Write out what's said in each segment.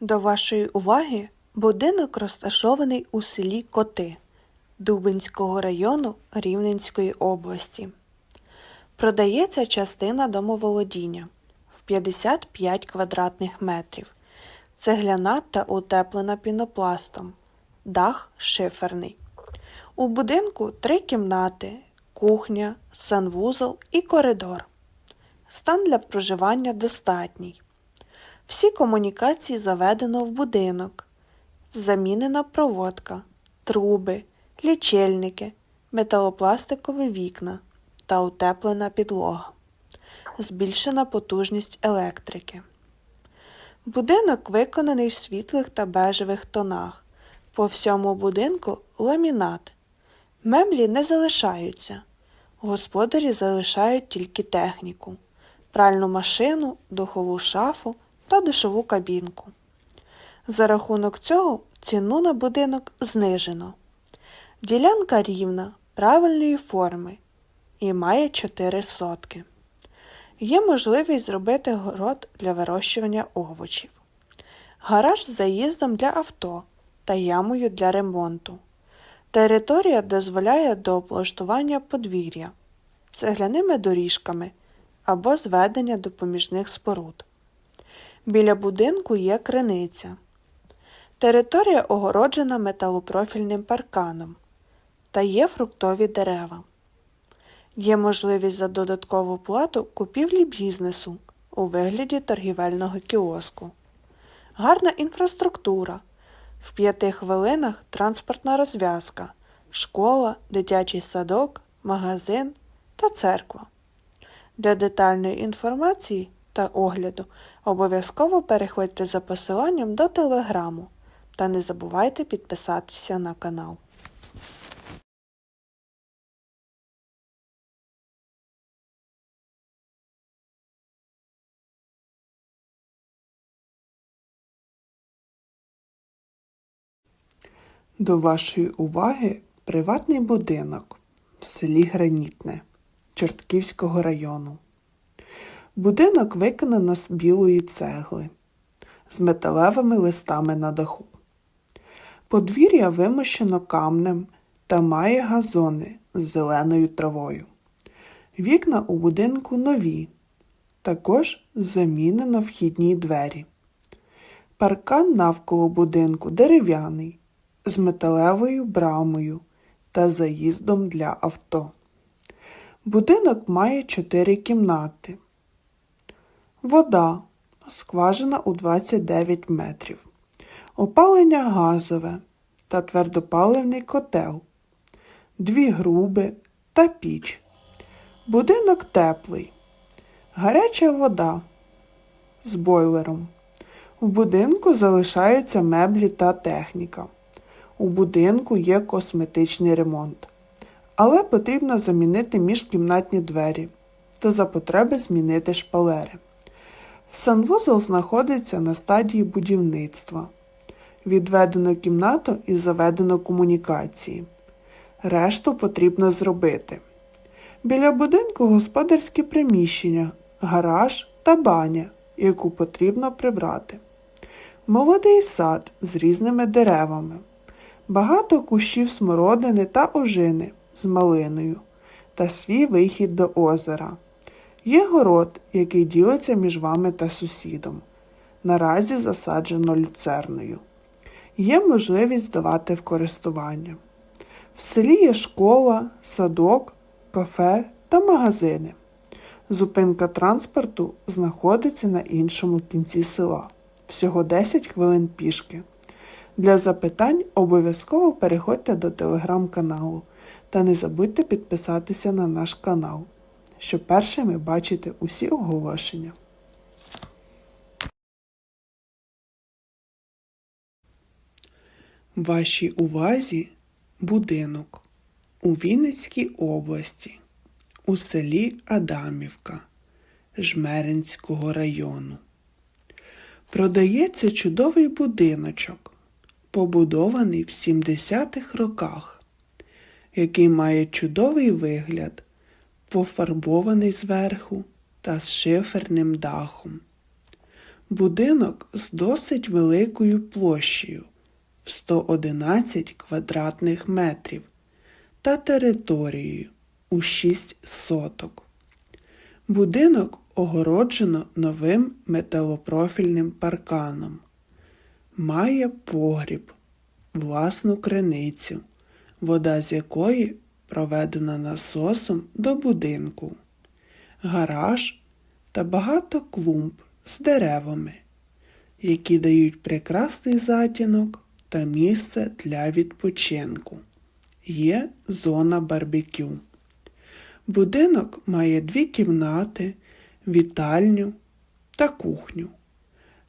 До вашої уваги будинок розташований у селі Коти Дубинського району Рівненської області. Продається частина домоволодіння в 55 квадратних метрів, цегляна та утеплена пінопластом, дах шиферний. У будинку три кімнати, кухня, санвузол і коридор. Стан для проживання достатній. Всі комунікації заведено в будинок. Замінена проводка, труби, лічильники, металопластикові вікна та утеплена підлога. Збільшена потужність електрики. Будинок виконаний в світлих та бежевих тонах. По всьому будинку ламінат. Меблі не залишаються. Господарі залишають тільки техніку, пральну машину, духову шафу та душову кабінку. За рахунок цього ціну на будинок знижено. Ділянка рівна, правильної форми і має 4 сотки. Є можливість зробити город для вирощування овочів, гараж з заїздом для авто та ямою для ремонту. Територія дозволяє до облаштування подвір'я цегляними доріжками або зведення допоміжних споруд. Біля будинку є криниця. Територія огороджена металопрофільним парканом та є фруктові дерева. Є можливість за додаткову плату купівлі бізнесу у вигляді торгівельного кіоску. Гарна інфраструктура. В п'яти хвилинах транспортна розв'язка, школа, дитячий садок, магазин та церква. Для детальної інформації та огляду обов'язково переходьте за посиланням до телеграму та не забувайте підписатися на канал. До вашої уваги приватний будинок в селі Гранітне Чортківського району. Будинок виконано з білої цегли з металевими листами на даху. Подвір'я вимощено камнем та має газони з зеленою травою. Вікна у будинку нові, також замінено вхідні двері. Паркан навколо будинку дерев'яний з металевою брамою та заїздом для авто. Будинок має чотири кімнати. Вода. Скважина у 29 метрів. Опалення газове та твердопаливний котел. Дві груби та піч. Будинок теплий. Гаряча вода з бойлером. В будинку залишаються меблі та техніка. У будинку є косметичний ремонт, але потрібно замінити міжкімнатні двері та за потреби змінити шпалери. Санвузол знаходиться на стадії будівництва. Відведено кімнату і заведено комунікації. Решту потрібно зробити. Біля будинку господарські приміщення, гараж та баня, яку потрібно прибрати. Молодий сад з різними деревами. Багато кущів смородини та ожини з малиною та свій вихід до озера. Є город, який ділиться між вами та сусідом. Наразі засаджено люцерною. Є можливість здавати в користування. В селі є школа, садок, кафе та магазини. Зупинка транспорту знаходиться на іншому кінці села. Всього 10 хвилин пішки. Для запитань обов'язково переходьте до телеграм-каналу та не забудьте підписатися на наш канал, щоб першими бачити усі оголошення. Вашій увазі будинок у Вінницькій області, у селі Адамівка Жмеринського району. Продається чудовий будиночок, побудований в 70-х роках, який має чудовий вигляд, пофарбований зверху та з шиферним дахом. Будинок з досить великою площею в 111 квадратних метрів та територією у 6 соток. Будинок огороджено новим металопрофільним парканом. Має погріб, власну криницю, вода з якої проведена насосом до будинку, гараж та багато клумб з деревами, які дають прекрасний затінок та місце для відпочинку. Є зона барбекю. Будинок має дві кімнати, вітальню та кухню.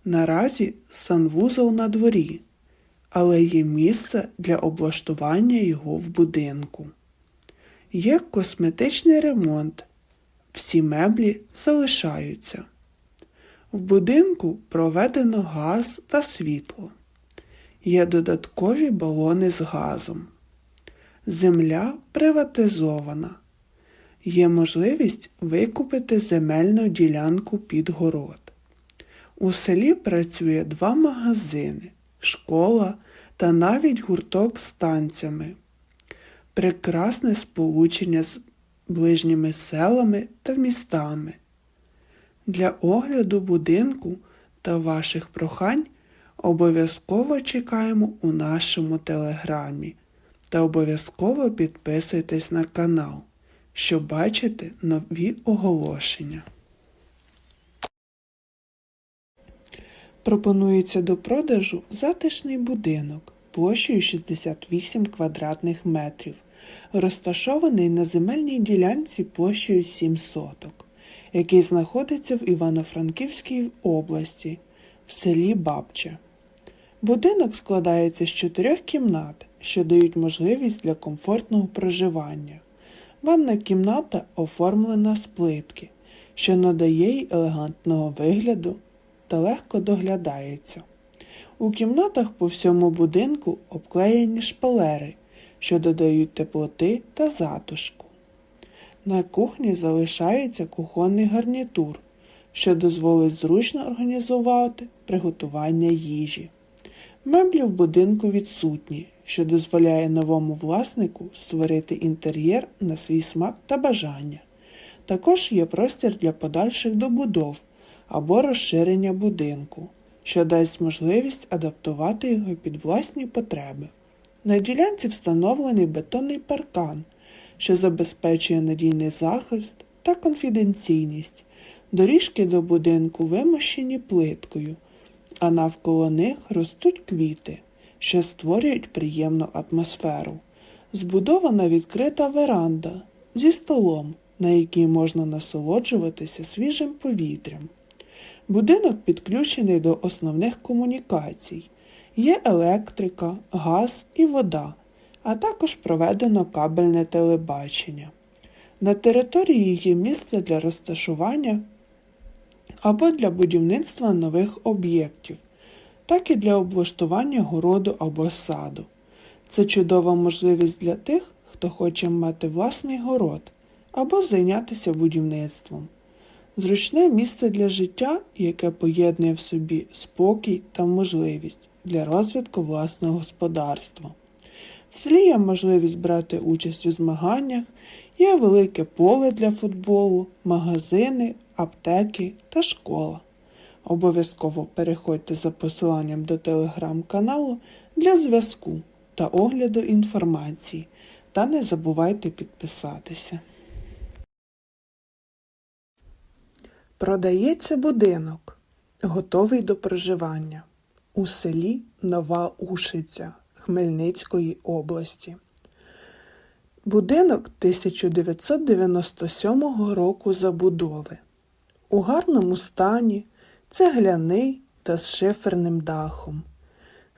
Наразі санвузол на дворі, але є місце для облаштування його в будинку. Є косметичний ремонт. Всі меблі залишаються. В будинку проведено газ та світло. Є додаткові балони з газом. Земля приватизована. Є можливість викупити земельну ділянку під город. У селі працює два магазини, школа та навіть гурток з танцями. Прекрасне сполучення з ближніми селами та містами. Для огляду будинку та ваших прохань обов'язково чекаємо у нашому телеграмі та обов'язково підписуйтесь на канал, щоб бачити нові оголошення. Пропонується до продажу затишний будинок площею 68 квадратних метрів, розташований на земельній ділянці площею 7 соток, який знаходиться в Івано-Франківській області, в селі Бабче. Будинок складається з чотирьох кімнат, що дають можливість для комфортного проживання. Ванна кімната оформлена з плитки, що надає їй елегантного вигляду та легко доглядається. У кімнатах по всьому будинку обклеєні шпалери, що додають теплоти та затишку. На кухні залишається кухонний гарнітур, що дозволить зручно організувати приготування їжі. Меблі в будинку відсутні, що дозволяє новому власнику створити інтер'єр на свій смак та бажання. Також є простір для подальших добудов або розширення будинку, що дасть можливість адаптувати його під власні потреби. На ділянці встановлений бетонний паркан, що забезпечує надійний захист та конфіденційність. Доріжки до будинку вимощені плиткою, а навколо них ростуть квіти, що створюють приємну атмосферу. Збудована відкрита веранда зі столом, на якій можна насолоджуватися свіжим повітрям. Будинок підключений до основних комунікацій. Є електрика, газ і вода, а також проведено кабельне телебачення. На території є місце для розташування або для будівництва нових об'єктів, так і для облаштування городу або саду. Це чудова можливість для тих, хто хоче мати власний город або зайнятися будівництвом. Зручне місце для життя, яке поєднує в собі спокій та можливість для розвитку власного господарства. В селі є можливість брати участь у змаганнях, є велике поле для футболу, магазини, аптеки та школа. Обов'язково переходьте за посиланням до телеграм-каналу для зв'язку та огляду інформації. Та не забувайте підписатися. Продається будинок, готовий до проживання у селі Нова Ушиця Хмельницької області. Будинок 1997 року забудови. У гарному стані, цегляний та з шиферним дахом.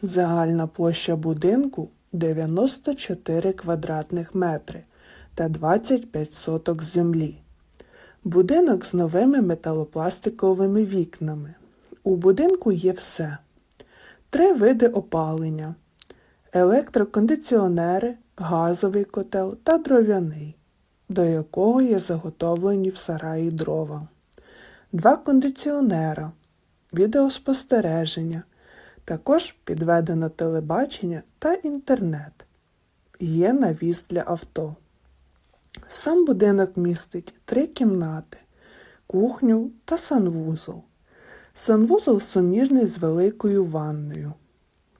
Загальна площа будинку 94 квадратних метри та 25 соток землі. Будинок з новими металопластиковими вікнами. У будинку є все. Три види опалення, електрокондиціонери, газовий котел та дров'яний, до якого є заготовлені в сараї дрова, два кондиціонера, відеоспостереження. Також підведено телебачення та інтернет. Є навіс для авто. Сам будинок містить три кімнати, кухню та санвузол. Санвузол суміжний з великою ванною.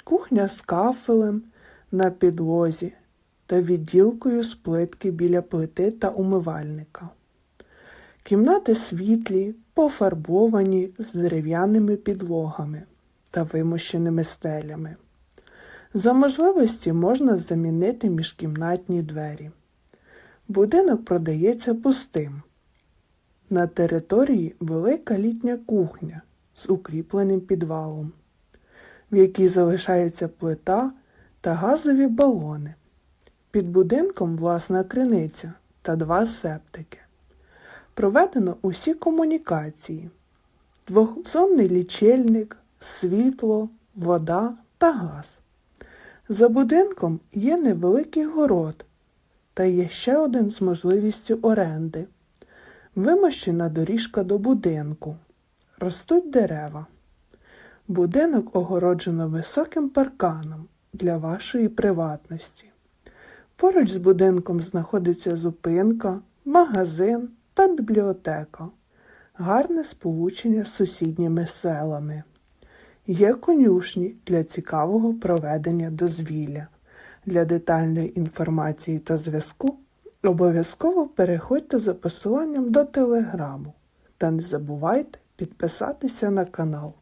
Кухня з кафелем на підлозі та відділкою з плитки біля плити та умивальника. Кімнати світлі, пофарбовані з дерев'яними підлогами та вимощеними стелями. За можливості можна замінити міжкімнатні двері. Будинок продається пустим. На території велика літня кухня з укріпленим підвалом, в якій залишається плита та газові балони. Під будинком власна криниця та два септики. Проведено усі комунікації: двохзонний лічильник, світло, вода та газ. За будинком є невеликий город та є ще один з можливістю оренди. Вимощена доріжка до будинку. Ростуть дерева. Будинок огороджено високим парканом для вашої приватності. Поруч з будинком знаходиться зупинка, магазин та бібліотека. Гарне сполучення з сусідніми селами. Є конюшні для цікавого проведення дозвілля. Для детальної інформації та зв'язку обов'язково переходьте за посиланням до телеграму та не забувайте підписатися на канал.